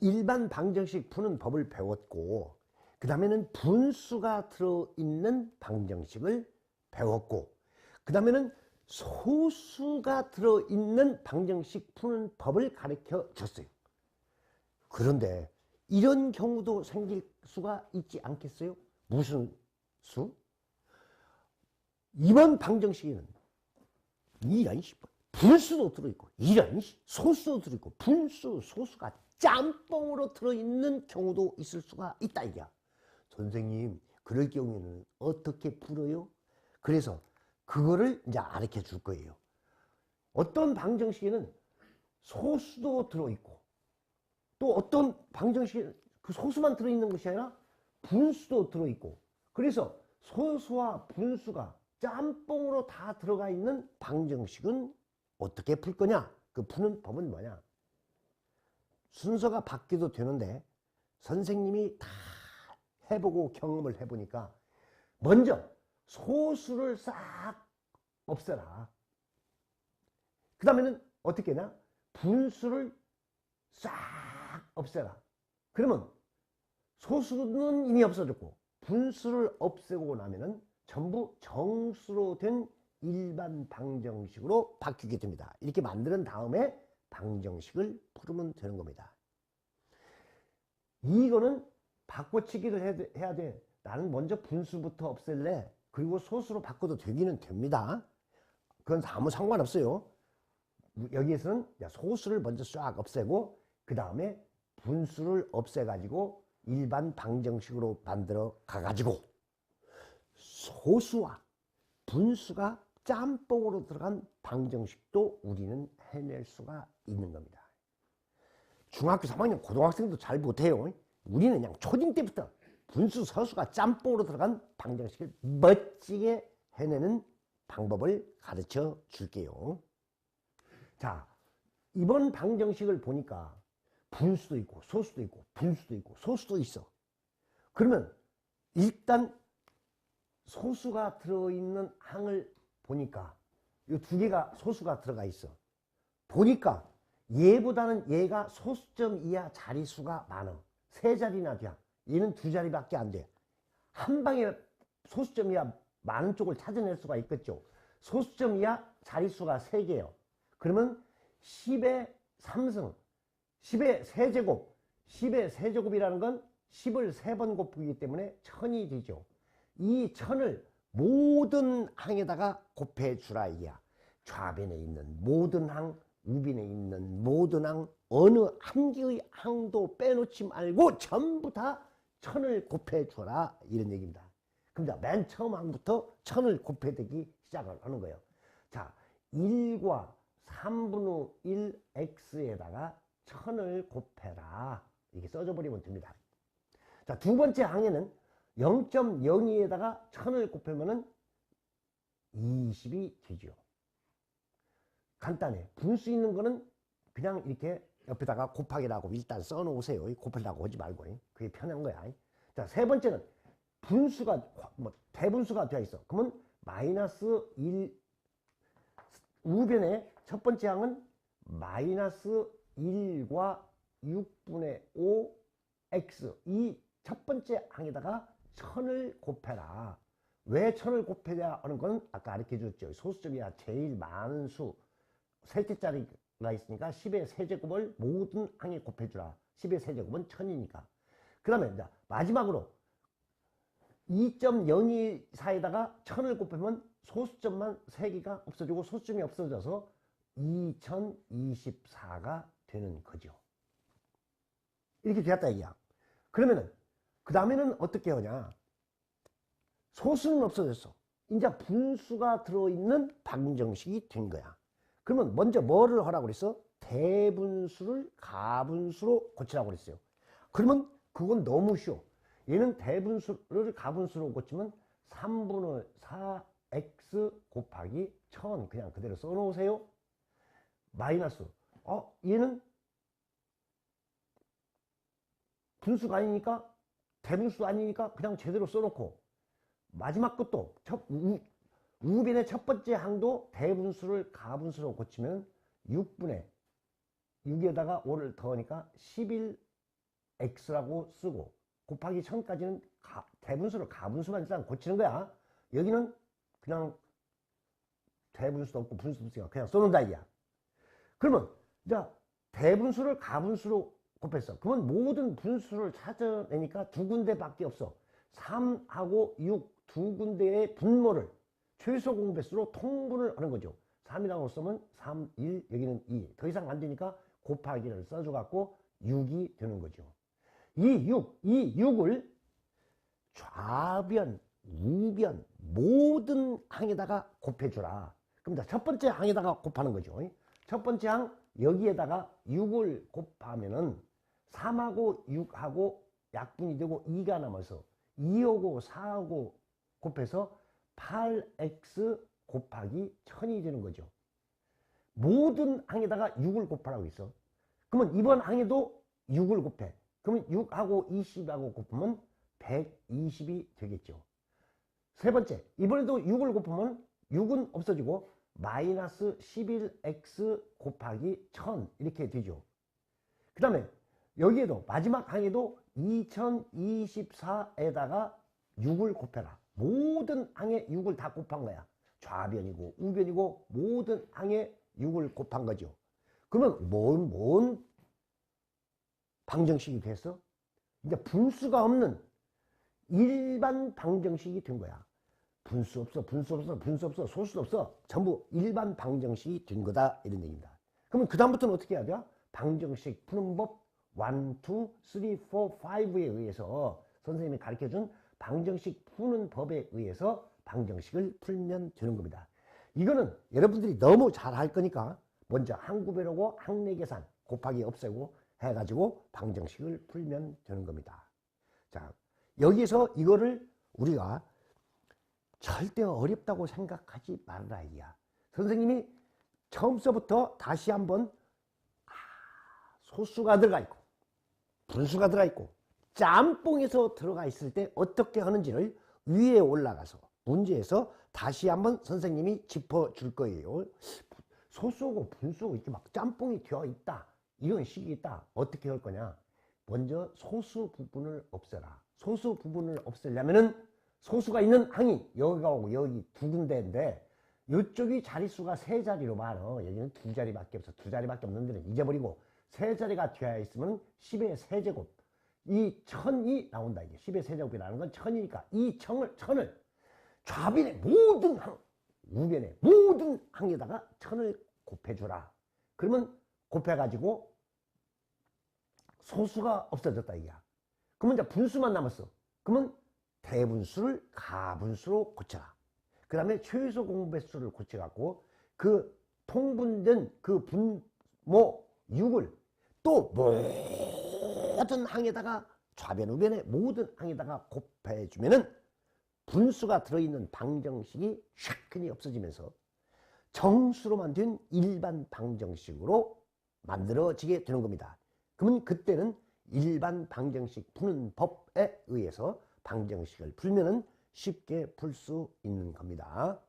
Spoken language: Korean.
일반 방정식 푸는 법을 배웠고 그 다음에는 분수가 들어있는 방정식을 배웠고 그 다음에는 소수가 들어있는 방정식 푸는 법을 가르쳐 줬어요. 그런데 이런 경우도 생길 수가 있지 않겠어요? 무슨 수? 이번 방정식에는 이런 식 분수도 들어있고 이런 식 소수도 들어있고 분수 소수가 짬뽕으로 들어있는 경우도 있을 수가 있다 이야 선생님 그럴 경우에는 어떻게 풀어요? 그래서 그거를 이제 가르쳐 줄 거예요 어떤 방정식에는 소수도 들어있고 또 어떤 방정식에 그 소수만 들어있는 것이 아니라 분수도 들어있고 그래서 소수와 분수가 짬뽕으로 다 들어가 있는 방정식은 어떻게 풀 거냐? 그 푸는 법은 뭐냐? 순서가 바뀌어도 되는데 선생님이 다 해보고 경험을 해보니까 먼저 소수를 싹 없애라. 그 다음에는 어떻게 하냐? 분수를 싹 없애라. 그러면 소수는 이미 없어졌고 분수를 없애고 나면은 전부 정수로 된 일반 방정식으로 바뀌게 됩니다. 이렇게 만드는 다음에 방정식을 풀으면 되는 겁니다. 이거는 바꿔치기를 해야 돼. 나는 먼저 분수부터 없앨래. 그리고 소수로 바꿔도 되기는 됩니다. 그건 아무 상관없어요. 여기에서는 소수를 먼저 싹 없애고 그 다음에 분수를 없애가지고 일반 방정식으로 만들어 가가지고 소수와 분수가 짬뽕으로 들어간 방정식도 우리는 해낼 수가 있는 겁니다. 중학교 3학년 고등학생도 잘 못해요. 우리는 그냥 초딩 때부터 분수 서수가 짬뽕으로 들어간 방정식을 멋지게 해내는 방법을 가르쳐 줄게요. 자, 이번 방정식을 보니까 분수도 있고 소수도 있고 분수도 있고 소수도 있어. 그러면 일단 소수가 들어있는 항을 보니까 이 두 개가 소수가 들어가 있어. 보니까 얘보다는 얘가 소수점 이하 자리수가 많아. 세 자리나 돼. 얘는 두 자리밖에 안 돼. 한 방에 소수점 이하 많은 쪽을 찾아낼 수가 있겠죠. 소수점 이하 자리수가 세개예요 그러면 10의 3승, 10의 세제곱, 10의 세제곱이라는 건 10을 세번 곱하기 때문에 천이 되죠. 이 천을 모든 항에다가 곱해 주라 이야. 좌변에 있는 모든 항, 우변에 있는 모든 항, 어느 한 개의 항도 빼놓지 말고 전부 다 천을 곱해 주라 이런 얘기입니다. 그럼 맨 처음 항부터 천을 곱해되기 시작을 하는 거예요. 자, 1과 3분의 1 x에다가 천을 곱해라. 이렇게 써줘 버리면 됩니다. 자, 두 번째 항에는 0.02에다가 1000을 곱하면은 20이 되죠. 간단해. 분수 있는 거는 그냥 이렇게 옆에다가 곱하기라고 일단 써 놓으세요. 곱하려고 하지 말고. 그게 편한 거야. 자, 세 번째는 분수가, 뭐, 대분수가 되어 있어. 그러면 마이너스 1, 우변의 첫 번째 항은 마이너스 1과 6분의 5 x 이 첫 번째 항에다가 천을 곱해라. 왜 천을 곱해야 하는 건 아까 가르쳐 줬죠. 소수점이야 제일 많은 수. 셋째짜리가 있으니까 10의 세제곱을 모든 항에 곱해주라. 10의 세제곱은 천이니까. 그 다음에 마지막으로 2.024에다가 천을 곱하면 소수점만 3개가 없어지고 소수점이 없어져서 2024가 되는 거죠. 이렇게 되었다 이야. 그러면은 그 다음에는 어떻게 하냐? 소수는 없어졌어. 이제 분수가 들어있는 방정식이 된 거야. 그러면 먼저 뭐를 하라고 그랬어? 대분수를 가분수로 고치라고 그랬어요. 그러면 그건 너무 쉬워. 얘는 대분수를 가분수로 고치면 3분의 4x 곱하기 1000 그냥 그대로 써놓으세요. 마이너스. 어? 얘는 분수가 아니니까 대분수 아니니까 그냥 제대로 써놓고 마지막 것도 첫, 우, 우변의 첫 번째 항도 대분수를 가분수로 고치면 6분의 6에다가 5를 더하니까 11 x라고 쓰고 곱하기 1000까지는 대분수를 가분수만 일단 고치는 거야. 여기는 그냥 대분수도 없고 분수도 없으니까 그냥 써놓는다 이야. 그러면 자 대분수를 가분수로 곱했어. 그러면 모든 분수를 찾아내니까 두 군데밖에 없어. 3하고 6 두 군데의 분모를 최소 공배수로 통분을 하는 거죠. 3이라고 쓰면 3, 1, 여기는 2. 더 이상 안 되니까 곱하기를 써줘갖고 6이 되는 거죠. 이 6, 이 6을 좌변, 우변 모든 항에다가 곱해주라. 그럼 첫 번째 항에다가 곱하는 거죠. 첫 번째 항 여기에다가 6을 곱하면은 3하고 6하고 약분이 되고 2가 남아서 2하고 4하고 곱해서 8x 곱하기 1000이 되는 거죠. 모든 항에다가 6을 곱하라고 있어. 그러면 이번 항에도 6을 곱해. 그러면 6하고 20하고 곱하면 120이 되겠죠. 세 번째, 이번에도 6을 곱하면 6은 없어지고 마이너스 11x 곱하기 1000 이렇게 되죠. 그 다음에 여기에도 마지막 항에도 2024에다가 6을 곱해라. 모든 항에 6을 다 곱한 거야. 좌변이고 우변이고 모든 항에 6을 곱한 거죠. 그러면 뭔, 뭔 방정식이 됐어? 이제 분수가 없는 일반 방정식이 된 거야. 분수 없어, 분수 없어, 분수 없어, 소수 없어. 전부 일반 방정식이 된 거다. 이런 얘기입니다. 그러면 그 다음부터는 어떻게 해야 돼요? 방정식 푸는 법 1, 2, 3, 4, 5에 의해서 선생님이 가르쳐준 방정식 푸는 법에 의해서 방정식을 풀면 되는 겁니다. 이거는 여러분들이 너무 잘 할 거니까 먼저 항구별하고 항내계산 곱하기 없애고 해가지고 방정식을 풀면 되는 겁니다. 자, 여기서 이거를 우리가 절대 어렵다고 생각하지 말라 이야. 선생님이 처음서부터 다시 한번 아, 소수가 들어가 있고 분수가 들어가 있고 짬뽕에서 들어가 있을 때 어떻게 하는지를 위에 올라가서 문제에서 다시 한번 선생님이 짚어줄 거예요. 소수고 분수고 이렇게 막 짬뽕이 되어 있다. 이런 식이 있다. 어떻게 할 거냐? 먼저 소수 부분을 없애라. 소수 부분을 없애려면은 소수가 있는 항이 여기가 오고 여기 두 군데인데 이쪽이 자릿수가 세 자리로 많어. 여기는 두 자리밖에 없어. 두 자리밖에 없는 데는 잊어버리고 세 자리가 되어 있으면 10의 세제곱. 이 천이 나온다. 이게 10의 세제곱이라는 건 천이니까 이 천을, 천을 좌변의 모든 항, 우변의 모든 항에다가 천을 곱해주라. 그러면 곱해가지고 소수가 없어졌다 이게야. 그러면 이제 분수만 남았어. 그러면 대분수를 가분수로 고쳐라. 그 다음에 최소 공배수를 고쳐갖고 그 통분된 그 분모 6을 또 모든 항에다가 좌변 우변의 모든 항에다가 곱해주면은 분수가 들어있는 방정식이 샥근이 없어지면서 정수로만 된 일반 방정식으로 만들어지게 되는 겁니다. 그러면 그때는 일반 방정식 푸는 법에 의해서 방정식을 풀면은 쉽게 풀 수 있는 겁니다.